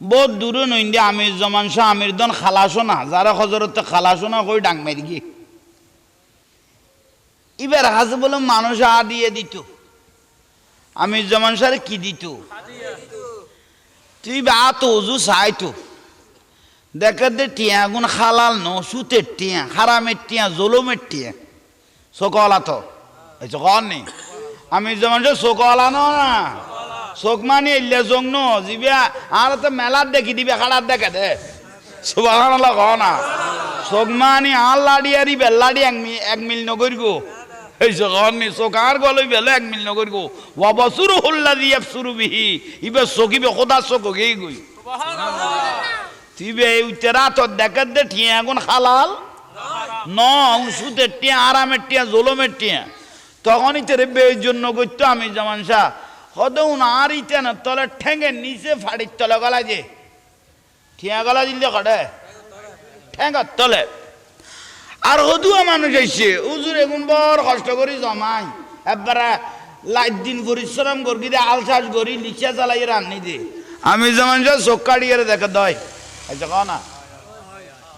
বহুত দূরে নইন্দে আমির জমান শাহ আমির দন খালাসো না যারা হজরতে খালাসো না কই ডাং মারি গিয়ে এবার হাসে বলে মানুষ আ দিয়ে দিত। আমির জমান শাহ কি দিত? তুই বা তো উজু চাইতো। দেখে দে টিয়া গুণ খালাল ন সুতের টিয়া হারামের টিয়া জলমের টিয়া। চকলা তো এই চকল নেই আমি যেমন চকলা ন না? চোখ মানি এলে জং ন জিবিয়া আর তো মেলার দেখি দিবে খাড়ার দেখে দে। সুবাহ না। চোখ মানি আর লাড়ি আরি বেল্লাড়ি এক মিল এক মিল নগর গো এই চকল নি চোখ আর গলই বেলে এক মিল নগর গো ওয়াবসুরু হুল্লা দিয়ে সুরু বিহি। ইবে চকিবে খোদা চোখ গেই গই তিবে উতেরা তো দেখে দে টিয়া এখন খালাল ন সুতের টিয়া আরামের টিয়া জলমের টিয়া তখনই তেরে বের জন্য করতো আমি যেমন শাহ হদৌন আর ইতে না তলে ঠেঙ্গে নিচে ফাড়ির তলে গলা যে। ঠিয়া গলা দিলে কটে ঠেঙ্গার তলে। আর হদুয়া মানুষ এসছে উজুর এগুন বড় কষ্ট করি জমাই। একবারে লাইট দিন পরিশ্রম করি দে আলসাস করি লিচা জ্বালাই রান্নি দে। আমি যেমন শাহ চোখ কাটিয়ে দেখে দয়। আচ্ছা কও না?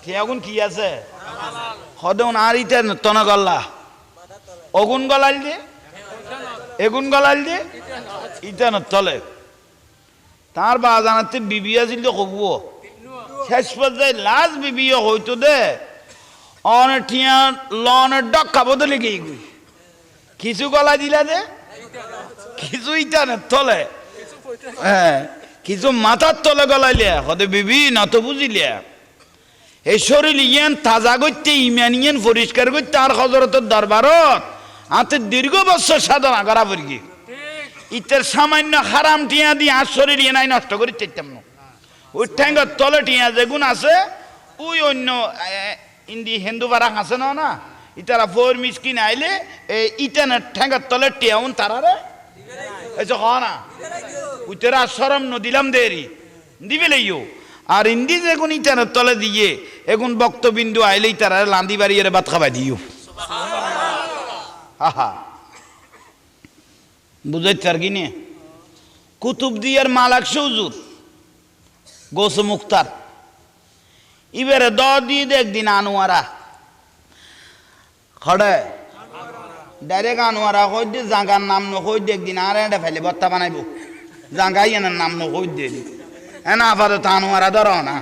ঠিয়াগুন কি আছে? হদৌন আর ইতে তনে গল্লা অগুন গলাল দিয়ে এগুন গলাল দিয়ে ইটান তলে তার বা জানাতে বিবি আছিল কব শেষ পর্যায়ে লাস্ট বিবি হইতো দে। অন ঠিয়া লনের ডক খাব তো লেগেই গই। কিছু গলা দিলা দে। কিছু ইটানে তলে হ্যাঁ কিছু মাথার তলে গলাইলে হদে বিবি না তো বুঝিলিয়া। এই শরীর ইয়ান তাজা করতে ইমান ইয়ান পরিষ্কার করতে আর হজরতের দরবারত আতে দীর্ঘ বছর সাধনা করা পড়ি ইতের সামান্য হারাম টিয়া দিয়ে আর শরীর ইয়ে নাই নষ্ট করে চাইতাম না। ওই ঠ্যাঙ্গর তলে টিয়া যেগুন আছে, ওই অন্য ইন্দি হিন্দু বারা আছে না না? ইতারা ফোর মিসকিন আইলে এই ইটানের ঠ্যাঙ্গর তলে টিয়াউন তারারে এই যে না। উতেরা সরম নদিলাম দেরি। দিবে লইও। আর ইন্দি যেগুন ইটানের তলে দিয়ে, এগুন বক্তবিন্দু আইলেই তারা লান্দি বাড়িয়ে ভাত খাবাই দিও। আহা বুঝাইতে আর কি নিয়ে কুতুব দিয়ার মালাক সৌজুর গোস মুক্তার। ইবারে দ দিয়ে দেখ দিন আনোয়ারা। খড়ে। ডাইরেক্ট আনোয়ারা কই দে জাঙ্গার নাম নকই দেখ দিন আর এটা ফেলে বত্তা বানাইব। জাঙ্গাই এনার নাম নকই দে। দি এনা আপাতত আনোয়ারা ধর না।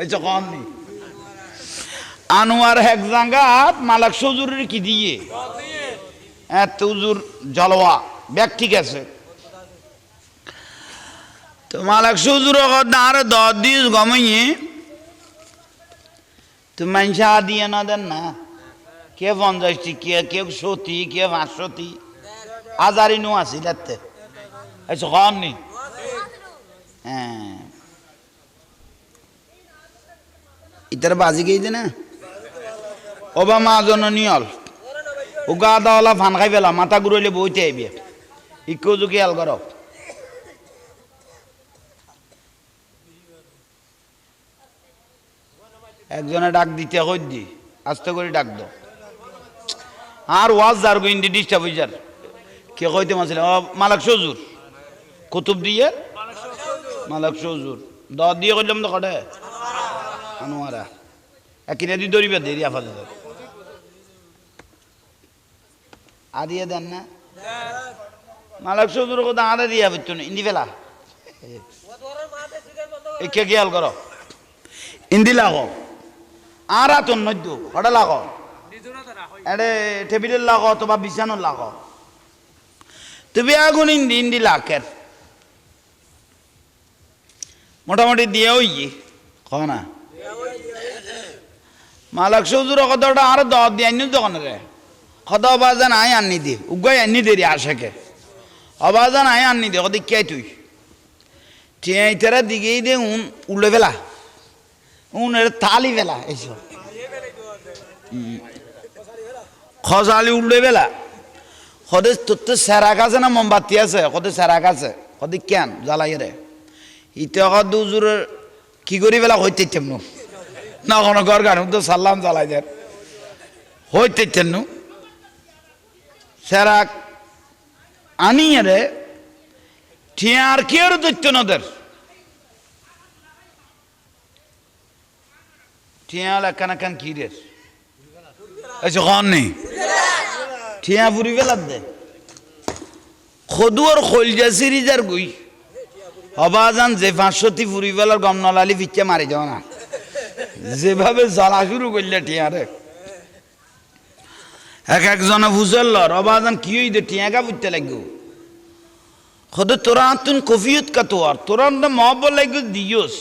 এই তো কম নি। আনোয়ার হেক জাঙ্গাত মালাক সৌজুরের কি দিয়ে? এত উজুর জলওয়া, ব্যাগ ঠিক আছে। তো মালাক সুজুর আর দশ দিস গমাইয়ে তো মানুষা দিয়ে না দেন না। কে পঞ্চাশটি, কে কে সতী কে পাঁচশোটি? হাজারি নো আছি দেখতে। আচ্ছা কন নি? হ্যাঁ। ইতার বাজি গেই দে না? ওবা মা জননিয়ল। ও গা দাওয়ালা ফান খাই পেলা মাথা ঘুরাইলে বইতে আইবে ইকেও যদি খেয়াল করো একজনে ডাক দিতে কই দি, আস্তে করে ডাক দাও আর ওয়াজ যার গো ইন্দি ডিস্টার্ব হয়ে যার কে কইতে মাছিল ও মালাক সজুর কুতুব দিয়ে? মালাক সজুর দ, দিয়ে কইলাম তো কটে আনোয়ারা একিনে দি দরিবে দেরি আফালে। আদিয়ে দেন না। মালাক চৌধুর কথা দিয়া বুঝতো না, ইন্দি ফেলা। একে খেয়াল করো। ইন্দি লাগো। আর আতন নদ্য হঠাৎ লাগো। এডে টেবিলের লাগো অথবা বিছানোর লাগো। তুমি আগুন ইন্দি ইন্দি লাখের। মোটামুটি দিয়ে ওই ক না? মালাক চৌধুর কথাটা আর দশ দিয়ে আনি দোকানে রে। খদ অবাজান আয় আনি দে, উগাই আনি দে রে আশেকে। অবাজান আয় আনি দে কদি কে তুই? টিয়াই তেরা দিকেই দে উন উল্লে ফেলা। উন এর তালি ফেলা, এইসব। খসালি উল্লে ফেলা। সদে তোর তো সেরাক আছে না মোমবাতি আছে? কদে সেরাক আছে। কদি কেন জ্বালাই রে ইতে উজুরের কি করি ফেলা? হইতে তেমন না। কোনো ঘর গান তো সাল্লাম জ্বালাই দেন। হইতে তেমন সেরাক আনিয়ে রে ঠিয়ার কেউ দৈত্য নদের? ঠিয়াল একান একান কিরের আচ্ছা কন নেই ঠিয়া ফুরি ফেলার দে। খদুয়ার খলজা সিরিজার গুই। অবাজান যে পাঁচশোটি ফুরি ফেলার গমনলালি পিচ্ছে মারি যাও না। যেভাবে জ্বালা শুরু করলে ঠিয়ারে। এক একজনে ফুসল অবাজান কি হইতে টিয়াকা ফুটতে লাগবো। খদে তোরা তুন কফিয়ত কা তোর তোরা মহব্বত লাগবে দিয়স।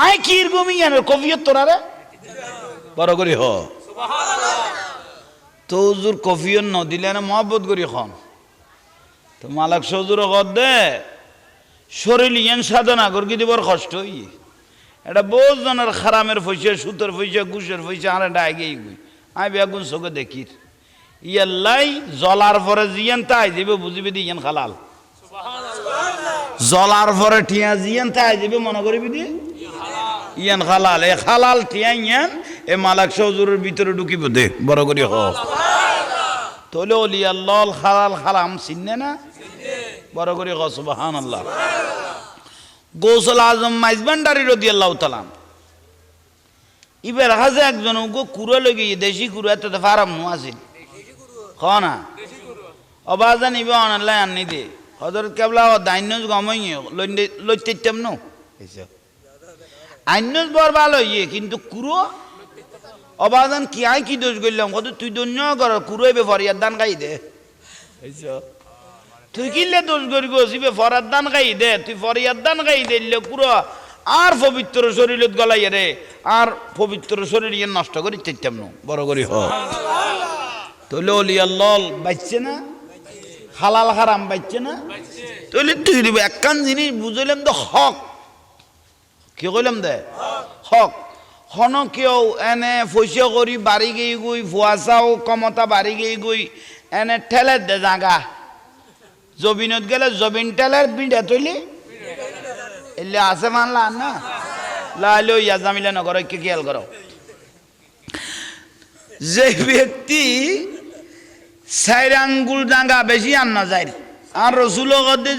আয় কির গমি আর কফিয়ত তোরা রে? বড় করি হ। তো কফিয়ত ন দিলে না মহব্বত করি খন। তো মালাক সজুর কর দে, শরীর ইয়ান সাধনা কর কি দিবর কষ্ট হই? এটা বহু জনের খারামের পয়সা, সুতোর পয়সা, ঘুষের পয়সা, আরে ডাইগে গুই আমি বেগুন চোখে দেখির। ইয়াল্লাই, জলার পরে জিয়ান তাই দিবে, বুঝিবে দি ইয়ান খালাল জলার পরে টিয়া জিয়ান তাই দিবে, মনে করিবি দি? ইয়ান খালাল এ খালাল টিয়া ইয়ান, এ মালাক সজুরের ভিতরে ঢুকিব দে, বড় করি হ তোলে অলি আল্লাহ খালাল খালাম চিনে না? বড় করি হ সুবাহান আল্লাহ গৌসল আজম মাইজবান্ডারি রদি আল্লাহ তালাম ইবার হাজে একজন গো কুড়ো লগে দেশি এত ফারাম নু আছিল খ না অবাজান ইবে অনাল্লাই আনি দে। হজরত কেবলা দাইন্য গমই লইতেম নো? আইনজ বর ভালো ইয়ে কিন্তু কুড়ো অবাজান কি আই কি দোষ করলাম কত তুই দন্য কর কুড়ো এবে ফরিয়ার দান খাই দে? তুই কিনলে দোষ করি গিবে ফরার দান খাই দে? তুই ফরিয়ার দান খাই দিলে পুরো আর পবিত্র শরীরত গলাই রে, আর পবিত্র শরীর ইয়ে নষ্ট করি চাইতাম না? বড় করি হ। তাহলে না? হালাল হারাম বাচ্চে না? তাহলে তুই একখান জিনিস বুঝলাম তো হক। কি কইলাম দে? হক। হন কেউ এনে পয়সা করি বাড়ি গেই গই ফুয়াশাও ক্ষমতা বাড়ি গেই গই এনে ঠেলে দে জাগা। জবিনত গেলে জবিন টেলার বিড়া তৈলি? এলে আছে মানলা না? লাইলে ইয়া জামিলা নগর কে খেয়াল করো যে ব্যক্তি চাইর আঙ্গুল ডাঙ্গা বেশি আন না। যায় আর রসুল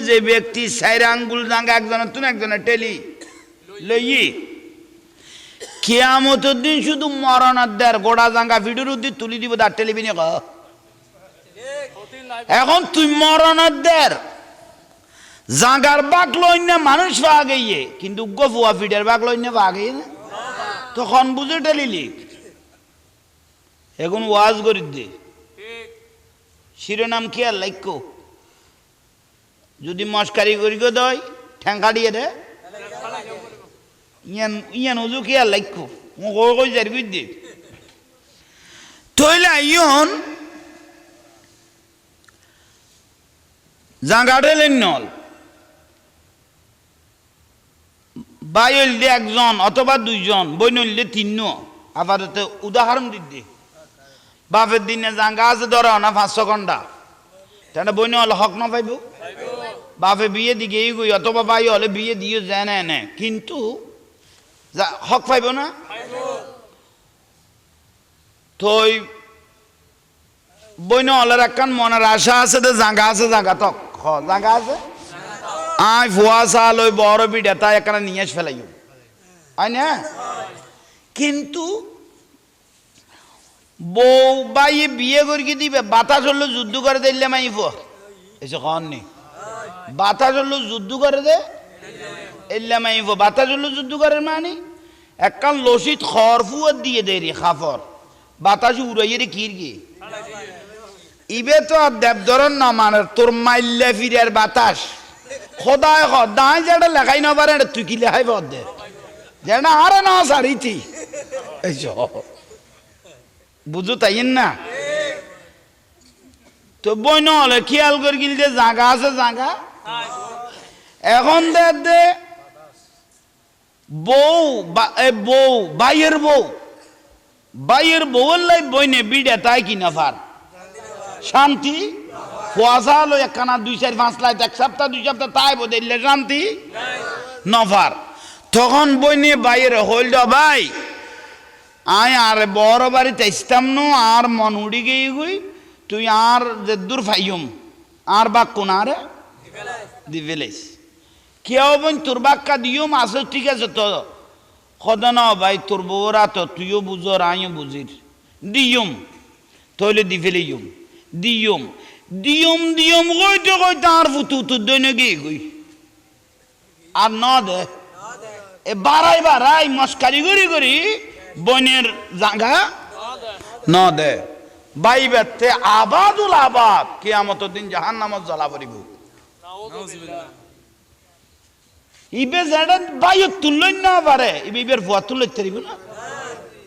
যে ব্যক্তি চাইর আঙ্গুল ডাঙ্গা একজনের তুন একজনের টেলি লই কেয়ামতের দিন শুধু মরণার দেয় গোড়া জাঙ্গা ভিডিওর উদ্দিন তুলি দিব, তার টেলিভিনে এখন তুই মরণের দের জাগার বাক লই না, মানুষ পাগে ইয়ে কিন্তু গফুয়া ফিডের বাক লই না পাগে না। তখন বুঝে টেলিলি এখন ওয়াজ করি দে। শিরোনাম কি আর লাইক যদি মস্কারি করি গো দই ঠ্যাঙ্কা দিয়ে দে। ইয়ান ইয়ান উজু কি আর লাইক মোক কই যাই কই দে। তইলা ইয়ন জাঙ্গাডেলেন নল বাইললে একজন অথবা দুইজন বইনলে তিন আপাতত উদাহরণ দিদি বাপের দিনে জাঙ্গা আছে, ধর, না পাঁচশো ঘণ্টা তাহলে বইন হলে হক না পাইব? বাপে বিয়ে দিকে এই গই, অথবা বাই হলে বিয়ে দিয়ে যায় না এনে। কিন্তু হক পাইব না? তই বইন হলের একখান মনের আশা আছে দে জাঙ্গা আছে, জাঙ্গা তক, হ, জাঙ্গা আছে? আই ফুয়া সাল ওই বড় বিটা তাই একখানা নিয়ে ফেলাইও। আই না? কিন্তু বউ বাইয়ে বিয়ে করি দিবে বাতাস হলো যুদ্ধ করে দিলে মাইফ। এসে কন নি? বাতাস হলো যুদ্ধ করে দে এল্লা মাইফ। বাতাস হলো যুদ্ধ করে মানে? একখান লসিত খরফুয়ার দিয়ে দে রে খাফর। বাতাস উড়াইয়ে রে কির গিয়ে ইবে তো আর দেবধরন না মানে তোর মাইল্লে ফিরের বাতাস। খোদায় খ দাঁই যেটা লেখাই না পারে তুই কি লেখাই বদ দে? যেটা আরে না সারিতি। এই যে, বুঝু তাই না? তো বই নহলে খেয়াল করে গিল যে জাগা আছে জাগা। এখন দে দে বউ বউ, বাইয়ের বউ। বাইয়ের বউয়ের লাই বইনে বিড়ে তাই কিনা ফার? শান্তি? কুয়াশা হলো একখানা, দুই চার, পাঁচ লাইট, এক সপ্তাহ, দুই সপ্তাহ, তাই বদলে শান্তি? নফার তখন বই নিয়ে বাইরে হইল, ভাই। আয় আর বড় বাড়িতে ইস্তাম নো আর মন উড়ি গিয়ে গুই তুই আর যে দূর ফাইম আর বা কোনারে দিবেলেস কেউ বোন তোর বাক্কা দিও মাছ ঠিক আছে তো। সদা ন ভাই তোর বউরা তো তুইও বুঝর আমিও বুঝির। দিয়ম তইলে দি ফেলে ইয়ম দিয়ম দিয়ম দিয়ম কইতে কইতে আর ফুতু তুর দৈনে গিয়ে গই আর ন দে। এ বাড়াই বাড়াই মস্কারি করি করি বনের জাগা? ন দে। বাই বেতে আবাদুল আবাদ কিয়ামত দিন জাহান নামত জ্বলা পড়িব। ইবে যেটা বাইও তুললেন না পারে। ইবে ইবের ভুয়া তুলতে তারিব না।